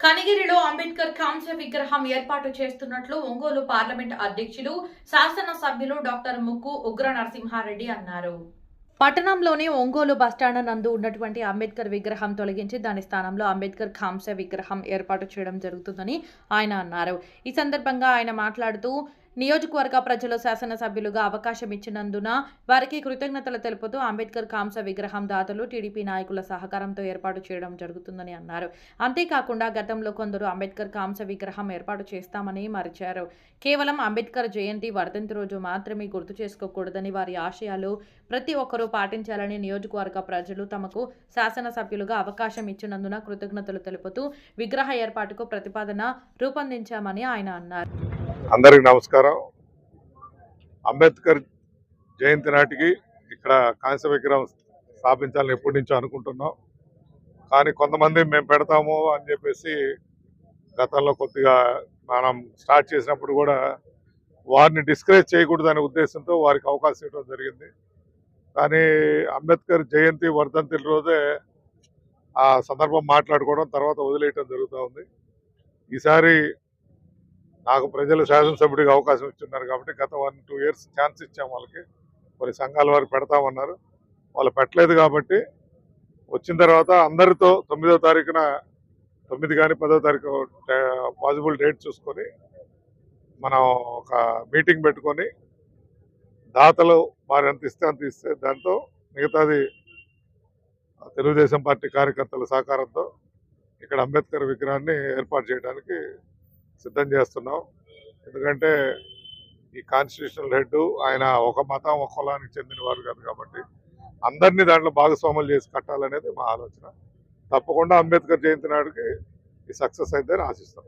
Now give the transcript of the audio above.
కనిగిరిలో అంబేద్కర్ కాంస్య విగ్రహం ఏర్పాటు చేస్తున్నట్లు ఒంగోలు పార్లమెంట్ అధ్యక్షులు శాసన సభ్యులు డాక్టర్ ముక్కు ఉగ్ర నరసింహారెడ్డి అన్నారు. పట్టణంలోని ఒంగోలు బస్టాండ్ నందు ఉన్నటువంటి అంబేద్కర్ విగ్రహం తొలగించి దాని స్థానంలో అంబేద్కర్ కాంస్య విగ్రహం ఏర్పాటు చేయడం జరుగుతుందని ఆయన అన్నారు. ఈ సందర్భంగా ఆయన మాట్లాడుతూ నియోజకవర్గ ప్రజలు శాసనసభ్యులుగా అవకాశం ఇచ్చినందున వారికి కృతజ్ఞతలు తెలుపుతూ అంబేద్కర్ కాంస విగ్రహం దాతలు టీడీపీ నాయకుల సహకారంతో ఏర్పాటు చేయడం జరుగుతుందని అన్నారు. అంతేకాకుండా గతంలో కొందరు అంబేద్కర్ కాంస విగ్రహం ఏర్పాటు చేస్తామని మరిచారు. కేవలం అంబేద్కర్ జయంతి వర్ధంతి రోజు మాత్రమే గుర్తు చేసుకోకూడదని వారి ఆశయాలు ప్రతి ఒక్కరూ పాటించాలని నియోజకవర్గ ప్రజలు తమకు శాసనసభ్యులుగా అవకాశం ఇచ్చినందున కృతజ్ఞతలు తెలుపుతూ విగ్రహ ఏర్పాటుకు ప్రతిపాదన రూపొందించామని ఆయన అన్నారు. అందరికి నమస్కారం. అంబేద్కర్ జయంతి నాటికి ఇక్కడ కాంస్య విగ్రహం స్థాపించాలని ఎప్పటి నుంచో అనుకుంటున్నాం. కానీ కొంతమంది మేము పెడతాము అని చెప్పేసి గతంలో కొద్దిగా మనం స్టార్ట్ చేసినప్పుడు కూడా వారిని డిస్కరేజ్ చేయకూడదు అనే ఉద్దేశంతో వారికి అవకాశం ఇవ్వడం జరిగింది. కానీ అంబేద్కర్ జయంతి వర్ధంతి రోజే ఆ సందర్భం మాట్లాడుకోవడం తర్వాత వదిలేయటం జరుగుతూ ఉంది. ఈసారి నాకు ప్రజలు శాసనసభ్యుడికి అవకాశం ఇస్తున్నారు కాబట్టి గత వన్ టూ ఇయర్స్ ఛాన్స్ ఇచ్చాం వాళ్ళకి. కొన్ని సంఘాల వారికి పెడతామన్నారు. వాళ్ళు పెట్టలేదు కాబట్టి వచ్చిన తర్వాత అందరితో తొమ్మిదో తారీఖున తొమ్మిది కానీ పదో తారీఖు పాసిబుల్ డేట్ చూసుకొని మనం ఒక మీటింగ్ పెట్టుకొని దాతలు వారు ఎంత ఇస్తే అంత ఇస్తే దాంతో మిగతాది తెలుగుదేశం పార్టీ కార్యకర్తల సహకారంతో ఇక్కడ అంబేద్కర్ విగ్రహాన్ని ఏర్పాటు చేయడానికి సిద్ధం చేస్తున్నాం. ఎందుకంటే ఈ కాన్స్టిట్యూషనల్ హెడ్ ఆయన ఒక మతం ఒక కులానికి చెందిన వారు కాదు కాబట్టి అందరినీ దాంట్లో భాగస్వాములు చేసి కట్టాలనేది మా ఆలోచన. తప్పకుండా అంబేద్కర్ జయంతి నాడుకి ఈ సక్సెస్ అయితే ఆశిస్తాం